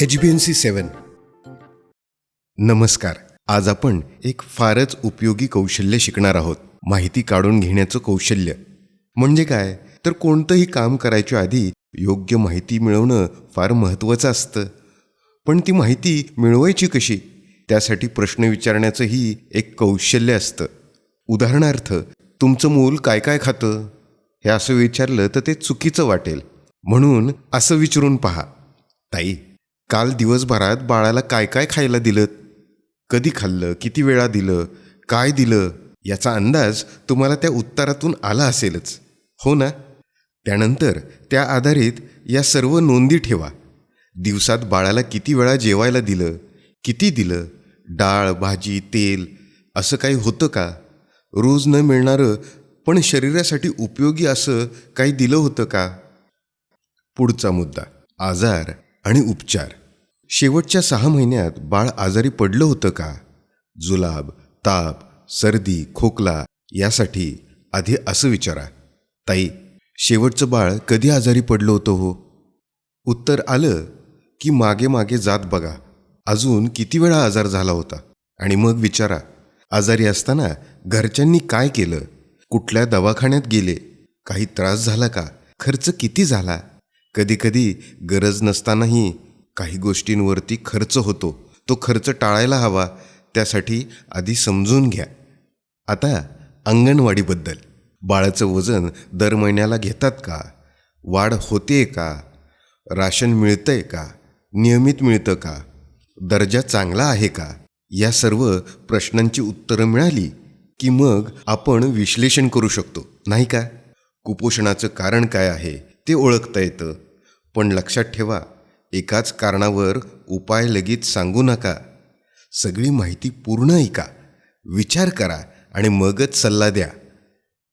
H B N C seven. नमस्कार. आज आपण एक फारच उपयोगी कौशल्य शिकणार आहोत. माहिती काढून घेण्याचं कौशल्य. म्हणजे काय? तर कोणतंही काम करायच्या आधी योग्य माहिती मिळवणं फार महत्त्वाचं असतं. पण ती माहिती मिळवायची कशी? त्यासाठी प्रश्न विचारण्याचंही एक कौशल्य असतं. उदाहरणार्थ तुमचं मूल काय काय खातं? हे असं विचारलं तर ते चुकीचं वाटेल. म्हणून असं विचारून पहा. ताई काल दिवसभरात बाळाला काय काय खायला दिलं? कधी खाल्लं? किती वेळा दिलं? काय दिलं? याचा अंदाज तुम्हाला त्या उत्तरातून आला असेलच. हो ना? त्यानंतर त्या आधारित या सर्व नोंदी ठेवा. दिवसात बाळाला किती वेळा जेवायला दिलं? किती दिलं? डाळ भाजी तेल असं काही होतं का? रोज न मिळणारं पण शरीरासाठी उपयोगी असं काही दिलं होतं का? पुढचा मुद्दा आजार आणि उपचार. शेवटच्या सहा महिन्यात बाळ आजारी पडलं होतं का? जुलाब ताप सर्दी खोकला यासाठी आधी असं विचारा. ताई शेवटचं बाळ कधी आजारी पडलं होतं हो? उत्तर आलं की मागे मागे जात बघा. अजून किती वेळा आजार झाला होता? आणि मग विचारा आजारी असताना घरच्यांनी काय केलं? कुठल्या दवाखान्यात गेले? काही त्रास झाला का? खर्च किती झाला? कधीकधी गरज नसतानाही काही गोष्टींवरती खर्च होतो. तो खर्च टाळायला हवा त्यासाठी आधी समजून घ्या. आता अंगणवाडीबद्दल. बाळाचं वजन दर महिन्याला घेतात का? वाढ होते का? राशन मिळतंय का? नियमित मिळतं का? दर्जा चांगला आहे का? या सर्व प्रश्नांची उत्तरं मिळाली की मग आपण विश्लेषण करू शकतो नाही का? कुपोषणाचं कारण काय आहे? ते ओळखता येतं. पण लक्षात ठेवा एकाच कारणावर उपाय लगेच सांगू नका. सगळी माहिती पूर्ण ऐका विचार करा आणि मगच सल्ला द्या.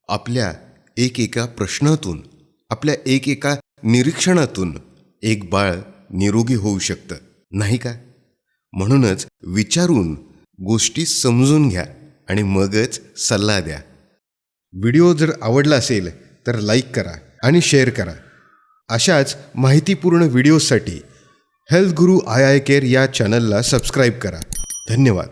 आपल्या एक एका प्रश्नातून आपल्या एक एका निरीक्षणातून एक बाळ निरोगी होऊ शकतं नाही का? म्हणूनच विचारून गोष्टी समजून घ्या आणि मगच सल्ला द्या. व्हिडिओ जर आवडला असेल तर लाईक करा. आणि शेअर करा. अशाच माहितीपूर्ण व्हिडिओसाठी health Guru I I care या चॅनलला सबस्क्राईब करा. धन्यवाद.